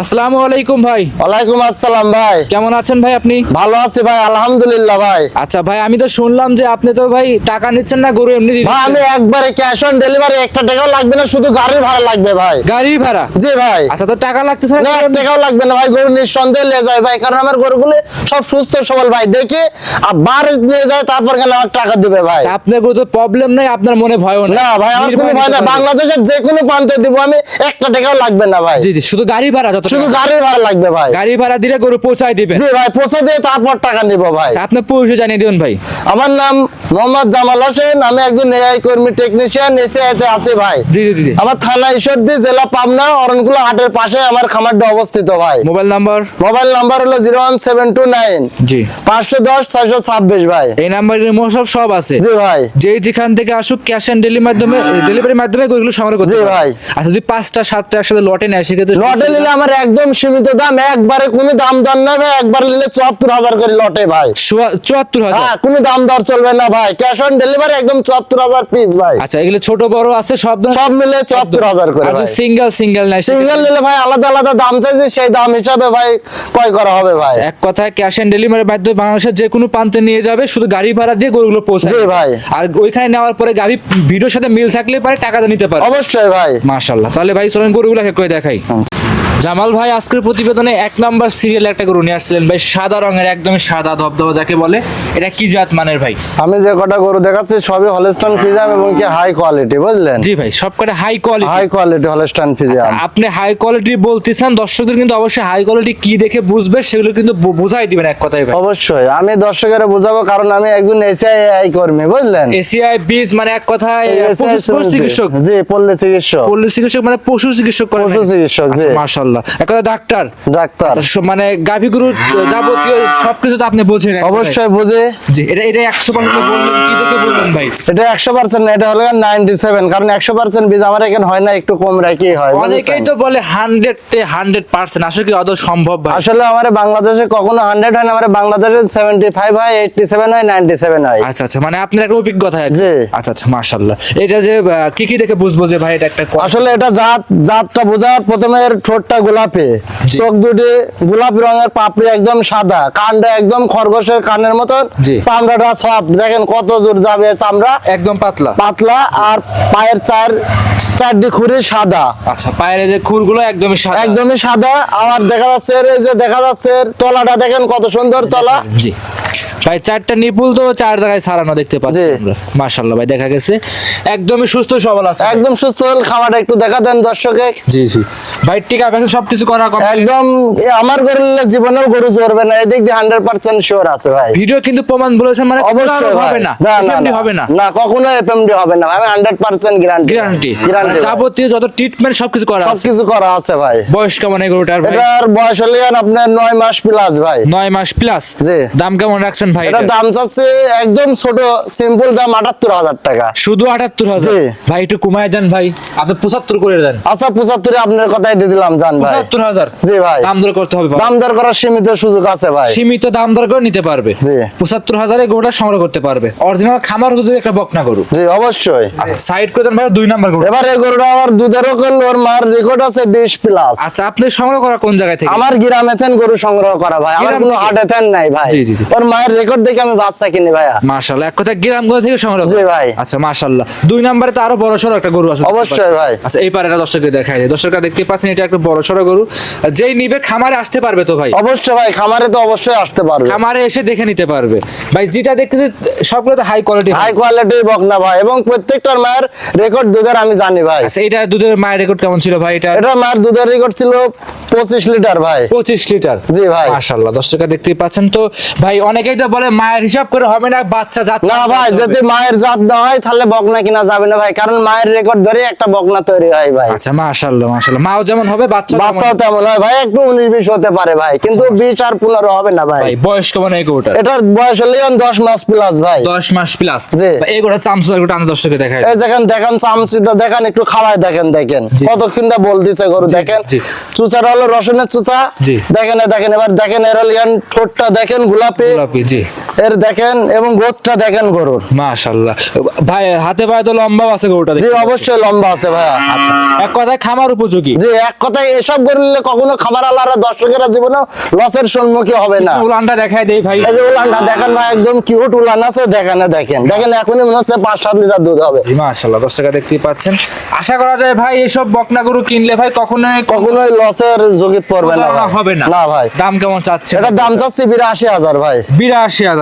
আসসালামু আলাইকুম ভাই। ওয়ালাইকুম আসসালাম ভাই। কেমন আছেন ভাই আপনি? ভালো আছি ভাই আলহামদুলিল্লাহ ভাই। আচ্ছা ভাই আমি তো শুনলাম যে আপনি তো ভাই টাকা নিচ্ছেন না গরু এমনি। ভাই আমি একবারে ক্যাশ অন ডেলিভারি একটা টাকাও লাগবে না শুধু গাড়ির ভাড়া লাগবে ভাই। গাড়ি ভাড়া? জি ভাই। আচ্ছা তো টাকা লাগতেছে না টাকাও লাগবে না ভাই গরু নিঃসন্দেহে নিয়ে যায় ভাই কারণ আমার গরুগুলি সব সুস্থ সবল ভাই দেখে আর বার নিয়ে যায় তারপর কেন আমার টাকা দিবে ভাই? আচ্ছা, আপনার গরু তো প্রবলেম নাই আপনার মনে নাই। না ভাই আমার কোনো ভয় না বাংলাদেশের যে কোনো প্রান্তে দিব আমি একটা টাকাও লাগবে না ভাই। জি জি শুধু গাড়ি ভাড়া যত শুধু গাড়ির ভাড়া লাগবে ভাই। গাড়ি ভাড়া দিলে গরু পৌঁছায় দিবেন জি ভাই পৌঁছে দিয়ে তারপর টাকা নিব ভাই। আচ্ছা, পরিচয় জানিয়ে দিবেন ভাই। আমার নাম মোহাম্মদ জামাল হোসেন আমি একজন এআই কর্মী টেকনিশিয়ান আছি ভাই। জি জি জি, আমার থানা ঈশ্বরদী জেলা পাবনা অরণকুলা হাটের পাশে আমার খামারটা অবস্থিত ভাই। Mobile number? মোবাইল নাম্বার হলো zero one seven two nine. জি। পাঁচশো দশ ছয়শো ছাব্বিশ ভাই। এই নাম্বারের সব সব আছে। জি ভাই। যে যেখান থেকে আসুক ক্যাশ অন ডেলিভারি মাধ্যমে ডেলিভারির মাধ্যমে গরুগুলো সংগ্রহ করতে জি ভাই। আচ্ছা যদি পাঁচটা সাতটা একসাথে লটে নেয় সেক্ষেত্রে লটে নিলে আমার একদম সীমিত দাম একবারে কোনো দাম দর না ভাই একবার নিলে চুয়াত্তর হাজার করে লটে ভাই। চুয়াত্তর হাজার? হ্যাঁ কোনো দাম দর চলবে না ভাই। ক্যাশ অন ডেলিভারি একদম চুয়াত্তর হাজার পিস ভাই। আচ্ছা এগুলো ছোট বড় আছে সব সব মিলে চুয়াত্তর হাজার করে সিঙ্গেল সিঙ্গেল নাই সিঙ্গেল নিলে ভাই আলাদা আলাদা দাম চাইছে সেই দাম হিসাবে ভাই ক্রয় করা হবে ভাই। এক কথায় ক্যাশ অন ডেলিভারির মাধ্যমে বাংলাদেশের যে কোনো প্রান্তে নিয়ে যাবে শুধু গাড়ি ভাড়া দিয়ে গরুগুলো পৌঁছে ভাই। আর ওইখানে নেওয়ার পরে গাড়ি ভিডিওর সাথে মিল থাকলে পারে টাকাটা নিতে পারে। অবশ্যই ভাই। মাশাল্লাহ তাহলে ভাই চলেন গরুগুলো এক এক করে দেখাই জামাল ভাই আজকের প্রতিবেদনে এক নাম্বার সিরিয়াল একটা গরু নিয়ে আসছিলেন। ভাই সাদা রঙের একদমই সাদা ধবধবা যাকে বলে এটা কি জাত মানের ভাই? আমি যে কটা গরু দেখাচ্ছি সবই হলস্টান ফিজাম এবং কি হাই কোয়ালিটি বুঝলেন? জি ভাই সব কটা high quality high quality Holstein Friesian আপনি হাই কোয়ালিটি বলতেছেন দর্শকদের কিন্তু অবশ্যই হাই কোয়ালিটি কি দেখে বুঝবে সেগুলো কিন্তু বুঝাই দিবেন এক কথায় ভাই। অবশ্যই আমি দর্শকের বুঝাবো কারণ আমি একজন এসিআই কর্মী বুঝলেন? এসিআই বীজ মানে এক কথায় চিকিৎসক। জি পল্লী চিকিৎসক। পল্লী চিকিৎসক মানে পশু চিকিৎসক পশু চিকিৎসক, জি। মাশাআল্লাহ। এক কথা ডাক্তার। ডাক্তার। আচ্ছা, মানে গাভী গরু যাবতীয় সবকিছু তো আপনি বোঝেন অবশ্যই বুঝে। জি এটা এটা একশো পার্সেন্ট বললেন কি দেখে বললেন ভাই? এটা একশো পার্সেন্ট এটা হলো নাইনটি সেভেন কারণ একশো পার্সেন্ট বীজ আমার এখানে হয় না একটু কম রাখি হয় অনেকেই তো বলে হান্ড্রেড হান্ড্রেড পার্সেন্ট আসলে কি আদৌ সম্ভব ভাই? আসলে আমার বাংলাদেশে কখনো হান্ড্রেড হয় না আমার বাংলাদেশে সেভেন্টি ফাইভ হয় এইটটি সেভেন হয় নাইনটি সেভেন হয়। আচ্ছা আচ্ছা মানে আপনার একটা অভিজ্ঞতা আছে। আচ্ছা আচ্ছা মাশাআল্লাহ। এটা যে কি কি দেখে বুঝব যে ভাই এটা একটা আসলে এটা জাত জাতটা বোঝার প্রথমে ঠোঁটটা গোলাপি। চোখ দুটি গোলাপি রঙের পাপড়ি একদম সাদা কানটা একদম খরগোশের কানের মতন চামড়াটা সফট দেখেন কত দূর যাবে চামড়া। একদম পাতলা। পাতলা আর পায়ের চার চারটি সাদা। আচ্ছা পায়ের যে খুরগুলো একদমই সাদা। একদমই সাদা। আর দেখা যাচ্ছে এই যে দেখা যাচ্ছে তলাটা দেখেন কত সুন্দর তলা। জি। ভাই চারটা নিপুল তো চার জায়গায় সারানো দেখতে পাচ্ছি আমরা। মাশাআল্লাহ ভাই দেখা গেছে। একদমই সুস্থ সবল আছে। একদম সুস্থ হল খাওয়াটা একটু দেখা দেন দর্শকে। জি জি। ভাই টিকা ভ্যাকসিন সবকিছু করা complete? একদম আমার গরু নিলে জীবনেও গরু চড়বে না। এদিক দিয়ে হান্ড্রেড পার্সেন্ট শিওর আছে ভাই। ভিডিও কিন্তু প্রমাণ বলেছেন মানে অবশ্যই হবে না। না। হবে না। না কখনো এফএমডি হবে না। আমি hundred percent guarantee guarantee guarantee যাবতীয় যত ট্রিটমেন্ট সবকিছু করা আছে। সবকিছু করা আছে ভাই। বয়স কেমন এগুলোটার ভাই? এটার বয়স হলে আপনার নয় মাস প্লাস ভাই। নয় মাস প্লাস জি। দাম কেমন রাখছেন ভাই এটা? দাম চাচ্ছে একদম ছোট সিম্পল দাম আটাত্তর হাজার টাকা। শুধু আটাত্তর হাজার? জি। ভাই একটু কমায় দেন ভাই। আপনি পঁচাত্তর করে দেন। আচ্ছা পঁচাত্তরে আপনার কথাই দিয়ে দিলাম জান ভাই। পঁচাত্তর হাজার? জি ভাই। দাম দর করতে হবে। দাম দর করার সীমিত সুযোগ আছে ভাই। সীমিত দাম দর করে নিতে পারবে। জি। পঁচাত্তর হাজারে গরুটা সংগ্রহ করতে পারবে। অরিজিনাল খামার যদি একটা বকনা গরু। জি অবশ্যই। আচ্ছা সাইড করে দেন ভাই দুই নাম্বার গরু। এবার এই গরুটা আমার দুধেরও ওর মার রেকর্ড আছে বিশ প্লাস আচ্ছা আপনি সংগ্রহ করা কোন জায়গায় থেকে? আমার গ্রামে থেন গরু সংগ্রহ করা ভাই আমার কোনো হাটে থেন নাই ভাই। জি, জি, জি। ওর মায়ের রেকর্ড দেখে আমি বাচ্চা কিনি ভাইয়া। মাশাআল্লাহ এক কথা গ্রামগুলো থেকে সংগ্রহ জি ভাই। আচ্ছা মাশাআল্লাহ। দুই নম্বরে তো আরও বড় সড়ো একটা গরু আছে অবশ্যই ভাই। আচ্ছা এই পারে দর্শককে দেখাই যায় দর্শকরা দেখতে পাচ্ছেন এটা একটা বড় সড়ো গরু। যেই নিবে খামারে আসতে পারবে তো ভাই? অবশ্যই ভাই খামারে তো অবশ্যই আসতে পারবে। খামারে এসে দেখে নিতে পারবে। ভাই যেটা দেখতেছে সবগুলো তো হাই কোয়ালিটি হাই কোয়ালিটির বকনা ভাই এবং প্রত্যেকটার মায়ের রেকর্ড দুধের আমি জানি ভাই। আচ্ছা এটা দুধের মায়ের রেকর্ড কেমন ছিল ভাই? এটা এটা মায়ের দুধের রেকর্ড ছিল পঁচিশ লিটার ভাই। পঁচিশ লিটার? জি ভাই। দর্শকরা দেখতেই পাচ্ছেন তো। ভাই অনেকেই তো বলে মায়ের হিসাব করে হবে না বাচ্চা জাত না ভাই যদি মায়ের জাত না হয় তাহলে বকনা কিনা যাবে না ভাই। কারণ মায়ের রেকর্ড ধরে একটা বকনা তৈরি হয় ভাই। আচ্ছা মাও যেমন হবে বাচ্চা বাচ্চাও তেমন হয় ভাই একটু উনিশ বিশ হতে পারে ভাই। কিন্তু বিশ আর পনেরো হবে না ভাই। ভাই বয়স কেমন এই গরুটার? এটার বয়স হলে দশ মাস প্লাস ভাই। দশ মাস প্লাস জি। এই গোটা চামচ গোটা দর্শকে দেখাই এই দেখেন দেখেন চামচিটা দেখেন একটু খাওয়ায় দেখেন দেখেন। কতক্ষণটা বল দিছে গরু দেখেন। চুচার চুচাটা হলো রসুনের চুচা। দেখেন দেখেন এবার দেখেন এর ঠোঁটটা দেখেন গোলাপি। গোলাপি জি। এর দেখেন এবং গোদটা দেখেন গরুর। মাশাআল্লাহ। ভাই হাতে পায়ে তো লম্বা আছে গরুটা জি অবশ্যই লম্বা আছে ভাইয়া। আচ্ছা এক কথায় খামার উপযোগী? জি এক কথায় এসব গরুলে কখনো খামার আলারা দর্শকেরা জীবনে লসের সম্মুখীন হবে না। উলানটা দেখাই দেই ভাই। এই যে উলানটা দেখেন ভাই একদম কিউট উলান আছে দেখেন দেখেন। দেখেন এখনই মনে হচ্ছে 5 7 লিটার দুধ হবে। জি মাশাআল্লাহ দর্শকরা দেখতেই পাচ্ছেন। আশা করা যায় ভাই এসব বকনা গরু কিনলে ভাই কখনো কখনোই লসের ঝুঁকি পড়বে না হবে না। না ভাই। দাম কেমন চাচ্ছে এটা দাম চাচ্ছে 82000 ভাই। 82000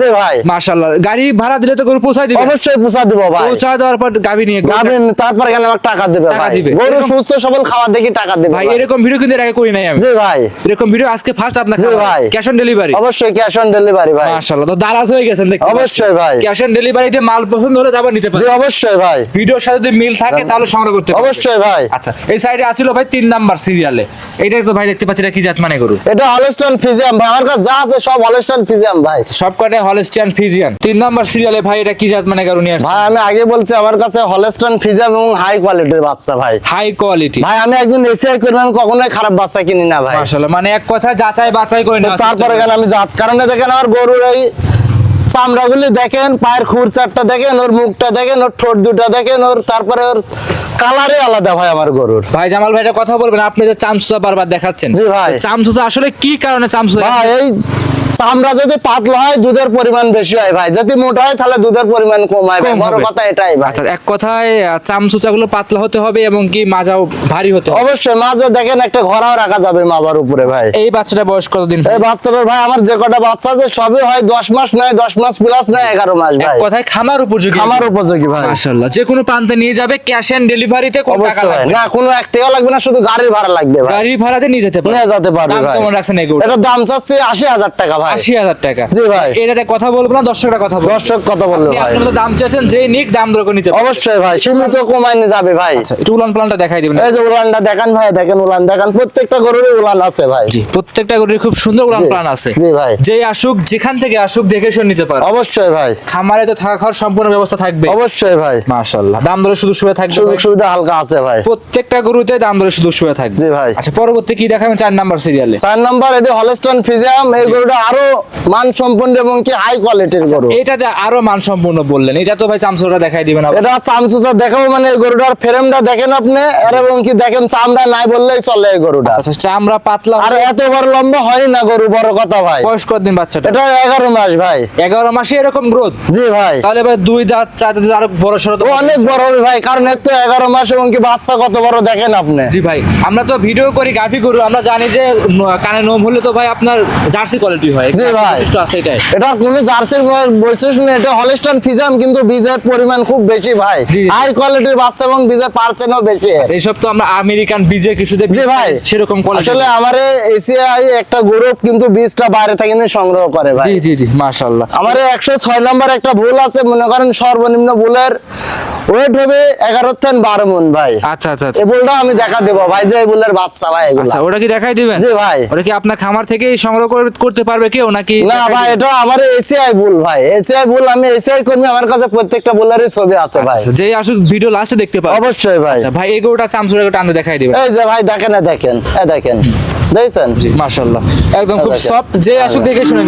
জি ভাই। মাশাআল্লাহ। গাড়ি ভাড়া দিলে তো গরু পৌঁছায় দিবে। অবশ্যই দিব ভাই। পৌঁছা দেওয়ার পর গাবি নিয়ে গরু- তারপর গেলে আমার টাকা দেবে ভাই। গরু সুস্থ সবল খাওয়া দেখি টাকা দেবে ভাই ভাই। এরকম ভিডিও কিন্তু এর আগে করি নাই আমি। জি ভাই। এরকম ভিডিও আজকে ফার্স্ট আপনার জি ভাই। ক্যাশ অন ডেলিভারি অবশ্যই ক্যাশ অন ডেলিভারি ভাই। মাশাআল্লাহ। তো দারাজ হয়ে গেছেন দেখতে অবশ্যই ভাই। ক্যাশ অন ডেলিভারিতে মাল পছন্দ হলে তারপর নিতে জি অবশ্যই ভাই। ভিডিওর সাথে যদি মিল থাকে তাহলে সংগ্রহ করতে পারবেন। অবশ্যই ভাই। আচ্ছা এই সাইডে আসিল ভাই তিন নাম্বার সিরিয়ালে এইটা তো ভাই দেখতে পাচ্ছি এটা কি জাত মানে গরু? এটা হলস্টন ফিজিয়াম ভাই। আমার কাছে যা আছে সব হলস্টন ফিজিয়াম ভাই। সব কটাই হলস্টিয়ান ফিজিয়ান। তিন নাম্বার সিরিয়ালে ভাই এটা কি জাত মানে আসছে? ভাই আমি আগে বলছি আমার কাছে হলস্টন ফিজিয়াম এবং হাই কোয়ালিটির বাচ্চা ভাই। হাই কোয়ালিটি ভাই আমি একজন এসিআই করি আমি কখনোই খারাপ বাচ্চা কিনি না ভাই। মাশাআল্লাহ মানে এক কথা যাচাই বাছাই করে না তারপরে কেন আমি জাত? কারণে দেখেন আমার গরুর এই চামড়াগুলি দেখেন পায়ের খুর চারটা দেখেন ওর মুখটা দেখেন ওর ঠোঁট দুটা দেখেন ওর তারপরে ওর কালারই আলাদা ভাই আমার গরুর। ভাই জামাল ভাই একটা কথা বলবেন আপনি যে চামচুচা বারবার দেখাচ্ছেন। জি ভাই। চামচুচা আসলে কি কারণে চামচুচা ভাই এই চামড়া যদি পাতলা হয় দুধের পরিমাণ বেশি হয় ভাই। যদি মোটা হয় তাহলে দুধের পরিমাণ কম হয় বড় কথা এটাই ভাই। আচ্ছা এক কথায় চামচুচা গুলো পাতলা হতে হবে এবং কি মাজাও ভারী হতে হবে। অবশ্যই মাঝে দেখেন একটা ঘোড়াও রাখা যাবে মাজার উপরে ভাই। এই বাচ্চাটা বয়স কতদিন এই বাচ্চাটার ভাই আমার যে কটা বাচ্চা আছে সবই হয় দশ মাস নয় দশ মাস প্লাস নয় এগারো মাস এক ভাই। কথায় খামার উপযোগী। খামার উপযোগী ভাই। মাশাআল্লাহ যে কোনো প্রান্তে নিয়ে যাবে ক্যাশ এন্ড ডেলিভারিতে কোন টাকা লাগবে না। কোনো এক টাকা লাগবে না শুধু গাড়ির ভাড়া লাগবে ভাই। গাড়ি ভাড়াতে নিয়ে যেতে পারবে। নিয়ে যেতে পারবে দাম ভাই। কেমন রাখছেন এগুলো? এটার দাম চাচ্ছে আশি হাজার টাকা ভাই। আশি হাজার টাকা। জি ভাই। এটাতে কথা বলব না দর্শকরা কথা বলব। দর্শক কত বলল ভাই। আপনার মতো দাম চাচ্ছেন যে নিক দাম দর নিতে অবশ্যই ভাই সীমিত কমাই যাবে ভাই। আচ্ছা একটু উলান প্লানটা দেখাই দিবেন। এই যে উলানটা দেখেন ভাই দেখেন উলান। দেখেন প্রত্যেকটা গরুরই উলান আছে ভাই। জি প্রত্যেকটা গরুর খুব সুন্দর উলান প্লান আছে। জি ভাই। যে আসুক যেখান থেকে আসুক দেখে শুনে নিতে পারে অবশ্যই ভাই। খামারে তো থাকা খাওয়ার সম্পূর্ণ ব্যবস্থা থাকবে। অবশ্যই ভাই। মাশাআল্লাহ। দাম দরে শুধু শুয়ে থাকবে। সুযোগ সুবিধা হালকা আছে ভাই। প্রত্যেকটা গরুতে দাম দরে শুধু শুয়ে থাকবে। জি ভাই। আচ্ছা পরবর্তী কি দেখাবেন? চার নাম্বার সিরিয়ালে। চার নম্বর এটি হলস্টন ফিজিয়াম এই গরুটা আরও মান সম্পন্ন এবং কি হাই কোয়ালিটির গরু। এটাতে আরও মানসম্পন্ন বললেন এটা তো ভাই চামচোটা দেখাই দিবেন এটা চামচুচা দেখাবো মানে এই গরুটার ফ্রেমটা দেখেন আপনি আর এবং কি দেখেন চামড়া নাই বললেই চলে এই গরুটা। আচ্ছা চামড়া পাতলা আর এত বড় লম্বা হয় না গরু বড় কথা ভাই। বয়স কতদিন বাচ্চাটা। এটা এগারো মাস ভাই। এগারো মাসে এরকম গ্রোথ জি ভাই। তাহলে ভাই দুই দাঁত চার দাঁত আরও বড় ও অনেক বড় হবে ভাই কারণ এর তো এগারো মাস এবং কি বাচ্চা কত বড় দেখেন আপনি। জি ভাই আমরা তো ভিডিও করি গাভি গরু আমরা জানি যে কানে নোম হলে তো ভাই আপনার জার্সি কোয়ালিটি হয়। জি ভাই। আছে এটাই। এটা কোনো জার্সির বৈশিষ্ট্য নেই এটা হলিস্টন ফিজাম কিন্তু বীজের পরিমাণ খুব বেশি ভাই। হাই কোয়ালিটির বাচ্চা এবং বীজের পার্সেন্টও বেশি। আচ্ছা, এইসব তো আমরা আমেরিকান বীজে কিছুতে জি ভাই। সেরকম কোয়ালিটি আসলে আমার এসিআই একটা গ্রুপ কিন্তু বীজটা বাইরে থেকে সংগ্রহ করে ভাই। জি জি জি মাশাআল্লাহ। আমার একশো ছয় নম্বর একটা ভুল আছে মনে করেন সর্বনিম্ন ভুলের ওয়েট হবে এগারো থেকে বারো মন ভাই। আচ্ছা আচ্ছা আচ্ছা। এই আমি দেখা দেবো ভাই যে এই ভুলের বাচ্চা ভাই আচ্ছা ওটা কি দেখাই দিবেন? জি ভাই। ওটা কি আপনার খামার থেকে সংগ্রহ করে- করতে পারবে কেউ নাকি? না ভাই এটা আমার এসিআই ভুল ভাই। এসিআই ভুল আমি এসিআই কর্মী আমার কাছে প্রত্যেকটা বোলারের ছবি আছে ভাই। আচ্ছা, যেই আসুক ভিডিও লাস্টে দেখতে পাবে। অবশ্যই ভাই। আচ্ছা ভাই গোটা চামচুর গোটা আনতে দেখাই দিবেন। এই যে ভাই দেখেন না দেখেন এ দেখেন। দেখছেন? মাশাআল্লাহ। একদম খুব সফট যে আসুক দেখে শুনে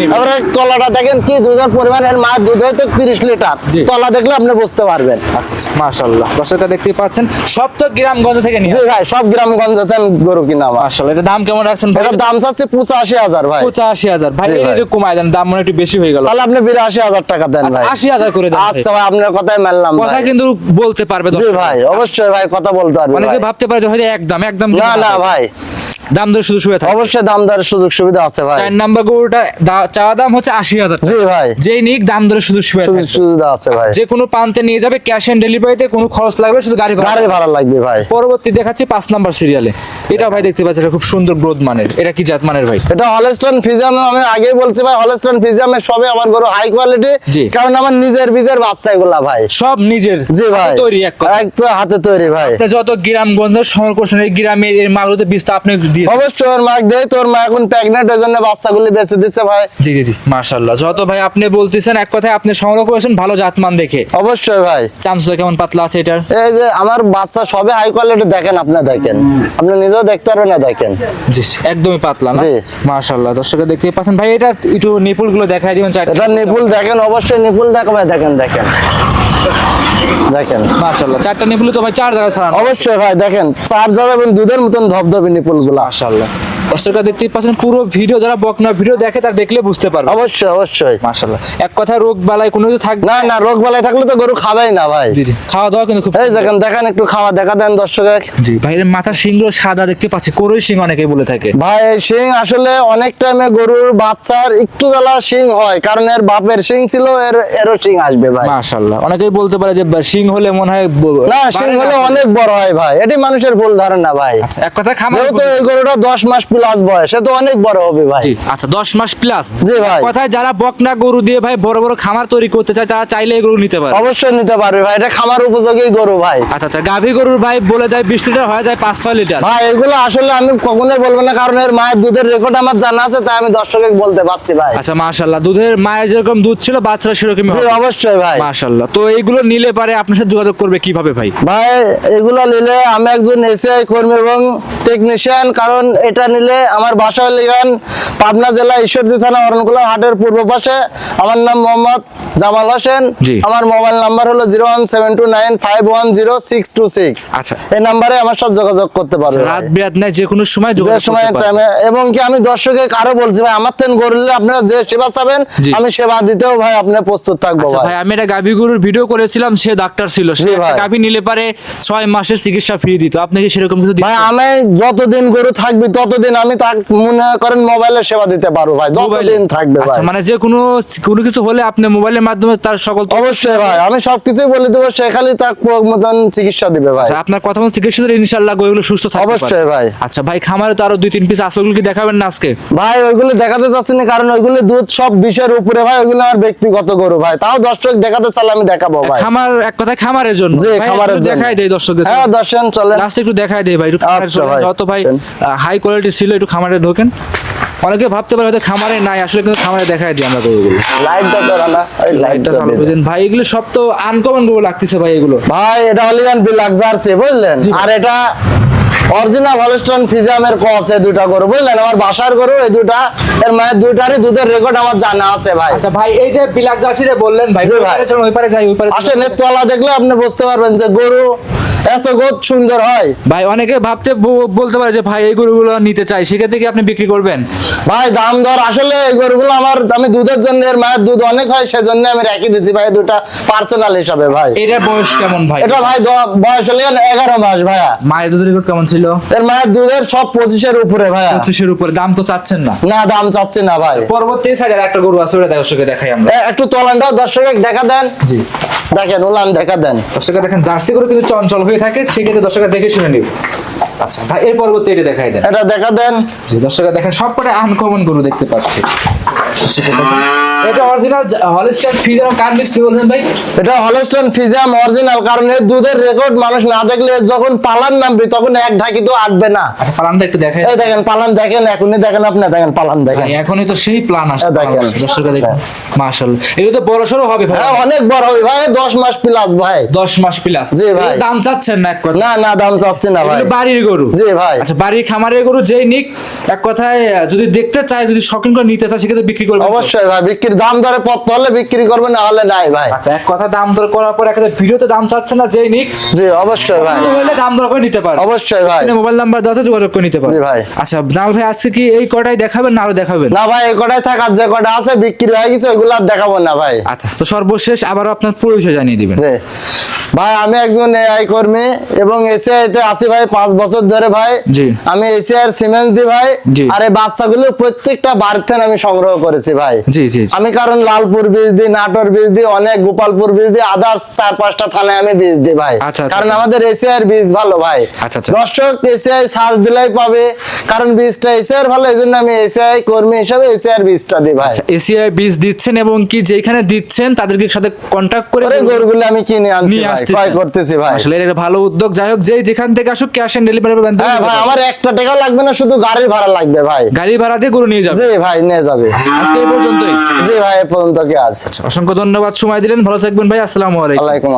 তলাটা দেখেন কি দুধের পরিমাণ এর মায়ের দুধ হয়তো তিরিশ লিটার। তলা দেখলে আপনি বুঝতে পারবেন। আচ্ছা আচ্ছা মাশাআল্লাহ। দর্শকরা দেখতে পাচ্ছেন সব তো গ্রামগঞ্জ থেকে নিয়ে জি ভাই সব গ্রামগঞ্জ হতেন গরু কিনা মাশাআল্লাহ এটা দাম কেমন রাখছেন ভাই? এটার দাম চাচ্ছে পঁচাশি হাজার ভাই। পঁচাশি হাজার। ভাই জি ভাই। এটা কমায় দেন দাম মনে একটু বেশি হয়ে গেল। তাহলে আপনি বিরাশি হাজার টাকা দেন আচ্ছা ভাই। আশি হাজার করে দেন আচ্ছা ভাই। আপনার কথাই মানলাম কথা কিন্তু বলতে পারবে জি ভাই অবশ্যই ভাই কথা বলতে পারবে অনেকে ভাবতে পারে যে হয়তো একদম একদম না না ভাই। দাম দর শুয়ে থাকে অবশ্যই দাম দরের সুযোগ সুবিধা আছে ভাই। চার নাম্বার গরুটা চাওয়া দাম হচ্ছে আশি হাজার জি ভাই। যেই নিক দাম দরে সুযোগ। সুবিধা আছে ভাই। যে কোনো প্রান্তে নিয়ে যাবে ক্যাশ অন ডেলিভারিতে কোনো খরচ লাগবে শুধু গাড়ি ভাড়া। গাড়ি ভাড়া লাগবে ভাই। পরবর্তী দেখাচ্ছি পাঁচ নাম্বার সিরিয়ালে এটা ভাই দেখতে পাচ্ছি খুব সুন্দর গ্রোথ মানের। এটা কি জাত মানের ভাই? এটা হলস্টন ফিজিয়াম আমি আগেই বলছি ভাই হলস্টন ফিজিয়ামের সবে আমার গরু হাই কোয়ালিটি। কারণ আমার নিজের বীজের বাচ্চা এগুলা ভাই। সব নিজের জি ভাই। তৈরি এক কথা। হাতে তৈরি ভাই। যত গ্রামগঞ্জ শহর করছেন এই গ্রামের এর মাগুলোতে বীজটা আপনি দিয়ে অবশ্যই ওর মাক দেয় তোর মা এখন প্রেগনেন্ট জন্য বাচ্চাগুলি বেঁচে দিচ্ছে ভাই। জি জি যত ভাই আপনি বলতেছেন এক কথায় আপনি সংগ্রহ করেছেন ভালো জাতমান দেখে। অবশ্যই ভাই। কেমন পাতলা আছে এটার? এই যে আমার বাচ্চা সবে হাই কোয়ালিটি দেখেন আপনি দেখেন। আপনি নিজেও দেখতে পারবেন না দেখেন। জি একদমই পাতলা না? জি। মাশাল্লাহ দর্শকের দেখতে পাচ্ছেন। ভাই এটা একটু নিপুলগুলো দেখাই দিবেন চারটা এটা নিপুল দেখেন। অবশ্যই নিপুল দেখো ভাই দেখেন দেখেন। দেখেন। মাশাআল্লাহ চারটা নিপুল তো ভাই চার জায়গায় ছাড়ানো। অবশ্যই ভাই দেখেন চার যারা দুধের মতন ধবধবে নিপুলগুলো মাশাল্লাহ দর্শকরা দেখতেই পাচ্ছেন পুরো ভিডিও যারা বকনা ভিডিও দেখে তার দেখলে বুঝতে পারবে। অবশ্যই অবশ্যই। মাশাল্লাহ এক কথা রোগ বালাই কোনো কিছু থাকবে না না রোগ বালাই থাকলে তো গরু খাবেই না ভাই। জি জি। খাওয়া দাওয়া কিন্তু খুব এই দেখেন দেখেন একটু খাওয়া দেখা দেন দর্শক। জি ভাইয়ের মাথার শিংগুলো সাদা দেখতে পাচ্ছি কোরই শিং অনেকে বলে থাকে। ভাই শিং আসলে অনেক টাইমে গরুর বাচ্চার একটু জ্বালা শিং হয় কারণ এর বাপের শিং ছিল এর এরও শিং আসবে ভাই। মাশাল্লাহ অনেকেই বলতে পারে যে শিং হলে মনে হয় না শিং হলে অনেক বড় হয় ভাই এটি মানুষের ভুল ধারণা ভাই। আচ্ছা এক কথা খামার যেহেতু এই গরুটা দশ মাস প্লাস বয়স সে তো অনেক বড় হবে ভাই। জি আচ্ছা দশ মাস প্লাস জি ভাই। কথায় যারা বকনা গরু দিয়ে ভাই বড় বড় খামার তৈরি করতে চায় তারা চাইলে এই গরু নিতে পারে। অবশ্যই নিতে পারবে ভাই এটা খামার উপযোগী গরু ভাই। আচ্ছা আচ্ছা গাভী গরুর ভাই বলে দেয় বিশ লিটার হয়ে যায় পাঁচ ছয় লিটার। ভাই এগুলো আসলে আমি কখনোই বলব না কারণ এর মায়ের দুধের রেকর্ড আমার জানা আছে তাই আমি দর্শকে বলতে পারছি ভাই। আচ্ছা মাশাল্লাহ দুধের মায়ের যেরকম দুধ ছিল বাচ্চারা হবে। অবশ্যই ভাই। মাশাল্লাহ তো এইগুলো নিলে পারে আপনার সাথে যোগাযোগ করবে কীভাবে ভাই? ভাই এগুলো নিলে আমি একজন এসিআই কর্মী এবং টেকনিশিয়ান কারণ এটা নিলে আমার বাসা হলে এখান পাবনা জেলা ঈশ্বরদী থানা অরণকুলা হাটের পূর্ব পাশে। আমার নাম মোহাম্মদ জামাল হোসেন। আমার মোবাইল নাম্বার হলো zero one seven two nine five one zero six two six. আচ্ছা। এই নাম্বারে আমার সাথে যোগাযোগ করতে পারবে রাত বিরাত নাই যে কোনো সময় যোগাযোগ সময়। টাইমে এবং কি আমি দর্শকে আরও বলছি ভাই আমার তেন গরুলে আপনারা যে সেবা চাবেন আমি সেবা দিতেও ভাই আপনি প্রস্তুত থাকব আচ্ছা ভাই। আমি একটা গাভী গরুর ভিডিও করেছিলাম সে ডাক্তার ছিল। সে। গাভী নিলে পারে ছয় মাসের চিকিৎসা ফ্রি দিত। আপনি কি সেরকম কিছু ভাই আমি যতদিন গরু থাকবে ততদিন আমি মনে করেন মোবাইলে সেবা দিতে পারব ভাই যতদিন থাকবে ভাই। আচ্ছা মানে যে কোনো কোনো কিছু হলে আপনি মোবাইলের মাধ্যমে তার সকল অবশ্যই ভাই আমি সবকিছুই বলে দেবো সে খালি তার মতন চিকিৎসা দিবে ভাই। আচ্ছা, আপনার কথা মতো চিকিৎসা দিলে ইনশাল্লাহ গরুগুলো সুস্থ থাকবে অবশ্যই ভাই। আচ্ছা ভাই খামারে তো আরও দুই তিন পিস আছে ওগুলো কি দেখাবেন না আজকে? ভাই ওইগুলো দেখাতে চাচ্ছি না কারণ ওইগুলো দুধ সব বিষয়ের উপরে ভাই ওইগুলো আমার ব্যক্তিগত গরু ভাই। তাও দর্শক দেখাতে চাইলে আমি দেখাবো ভাই। খামার এক কথায় খামারের জন্য। জি ভাই, খামারের জন্য। দেখাই দেই দর্শকদের হ্যাঁ দর্শন চলেন। লাস্টে একটু দেখাই দেই ভাই আচ্ছা। ভাই, যত ভাই হাই কোয়ালিটি ছিল একটু খামারে ঢোকেন। অনেকে ভাবতে পারে হয়তো খামারে নাই আসলে কিন্তু খামারে দেখাই দিই আমরা গরুগুলো। লাইটটা তো না ওই লাইটটা লাইটটা চালু করে দিন ভাই এগুলো সব তো আনকমন গরু লাগতেছে ভাই এগুলো। ভাই এটা হলিয়ান বিলাক জার্সি বুঝলেন। আর এটা অরিজিনাল হলস্টন ফিজামের কস এই দুটা গরু বুঝলেন? আমার বাসার গরু এই দুটা এর মায়ের দুইটারই দুধের রেকর্ড আমার জানা আছে ভাই। আচ্ছা ভাই এই যে বিলাক জার্সি যে বললেন ভাই ওই। পারে যাই ওই পারে আসেন তলা দেখলে আপনি বুঝতে পারবেন যে গরু এত গোদ সুন্দর হয়। ভাই অনেকে ভাবতে বলতে পারে যে ভাই এই গরুগুলো নিতে চাই সেক্ষেত্রে কি আপনি বিক্রি করবেন? ভাই দাম দর আসলে এই গরুগুলো আমার আমি দুধের জন্য এর মায়ের দুধ অনেক হয় সেজন্য আমি রেখে দিচ্ছি ভাই দুটা পার্সোনাল হিসাবে ভাই। এটার বয়স কেমন ভাই? এটা ভাই বয়স হলে এগারো মাস ভাইয়া। মায়ের দুধের রেকর্ড কেমন ছিল? এর মায়ের দুধের সব পঁচিশের উপরে ভাইয়া। পঁচিশের উপরে দাম তো চাচ্ছেন না। না দাম চাচ্ছি না ভাই। পরবর্তী সাইডের একটা গরু আছে ওটা দর্শকে দেখাই আমরা। একটু তলানটাও দর্শকে দেখা দেন। জি। দেখেন উলান দেখা দেন। দর্শকে দেখেন জার্সি গরু কিন্তু চঞ্চল হয়ে থাকে সেক্ষেত্রে দর্শকরা দেখে শুনে নিব। আচ্ছা ভাই এর পরবর্তী এটা দেখাই দেন। এটা দেখা দেন। যে দর্শকরা দেখেন সব কটা আনকমন গরু দেখতে পাচ্ছি। দেখেন। এটা অরিজিনাল কার মিক্স বলছেন ভাই? এটা ফিজাম অরিজিনাল কারণ এর দুধের রেকর্ড মানুষ না দেখলে যখন পালান নামবে তখন এক ঢাকি তো আটবে না। আচ্ছা পালানটা একটু দেখাই এই দেখেন পালান দেখেন এখনই দেখেন আপনি দেখেন পালান দেখেন। এখনই তো সেই প্ল্যান আসছে দেখেন। দেখেন। মাশাআল্লাহ। এগুলো তো বড় সড়ো হবে ভাই। হ্যাঁ অনেক বড় হবে ভাই দশ মাস প্লাস ভাই। 10 মাস প্লাস জি ভাই। দাম চাচ্ছেন না এক কথা না না দাম চাচ্ছি না ভাই। বাড়ির গরু। জি ভাই। আচ্ছা বাড়ির খামারের গরু যেই নিক এক কথায় যদি দেখতে চায় যদি শখিন করে নিতে চায় সেক্ষেত্রে বিক্রি করবে। অবশ্যই ভাই বিক্রি বিক্রি দাম হলে বিক্রি করবে না হলে নাই ভাই। আচ্ছা এক কথা দাম দর করার পর একটা ভিডিওতে দাম চাচ্ছে না যেই নিক জি অবশ্যই ভাই। হলে দাম দর করে নিতে পারে অবশ্যই ভাই। মোবাইল নাম্বার দাও যোগাযোগ করে নিতে পারে জি ভাই। আচ্ছা জামাল ভাই আজকে কি এই কটাই দেখাবেন না আরও দেখাবেন? না ভাই এই কটাই থাক আর যে কটা আছে বিক্রি হয়ে গেছে ওইগুলো আর দেখাবো না ভাই। আচ্ছা তো সর্বশেষ আবার আপনার পরিচয় জানিয়ে দিবেন। জি। ভাই আমি একজন এআই কর্মী এবং এসিআই তে আছি ভাই পাঁচ বছর ধরে ভাই। জি। আমি এসিআই সিমেন্ট দি ভাই। আর এই বাচ্চাগুলো প্রত্যেকটা বাড়িতে আমি সংগ্রহ করেছি ভাই। জি জি। আমি কারণ লালপুর বীজ দিই নাটোর বীজ দিই অনেক গোপালপুর বীজ দিই আদার্স চার পাঁচটা থানায় আমি বীজ দিই ভাই। আচ্ছা, আচ্ছা, কারণ। আমাদের এসিআই বীজ ভালো ভাই। আচ্ছা। দর্শক এসিআই সার্চ দিলেই পাবে কারণ বীজটা এসিআই ভালো এই জন্য আমি এসিআই কর্মী হিসাবে এসিআই বীজটা দিই ভাই। এসিআই বীজ দিচ্ছেন এবং কি যেখানে দিচ্ছেন তাদেরকে সাথে কন্ট্যাক্ট করে করে গরুগুলো আমি কিনে আনছি ভাই ক্রয় করতেছি ভাই। আসলে এটা ভালো উদ্যোগ। যাই হোক যেই যেখান থেকে আসুক ক্যাশ অন ডেলিভারি পাবেন হ্যাঁ ভাই আমার একটা টাকা লাগবে না শুধু গাড়ির ভাড়া লাগবে ভাই। গাড়ি ভাড়া দিয়ে গরু নিয়ে যাবে জি ভাই নিয়ে যাবে। আজকে এই পর্যন্তই। জি ভাই পর্যন্ত কি আছে? অসংখ্য ধন্যবাদ সময় দিলেন। ভালো থাকবেন ভাই আসসালামু আলাইকুম।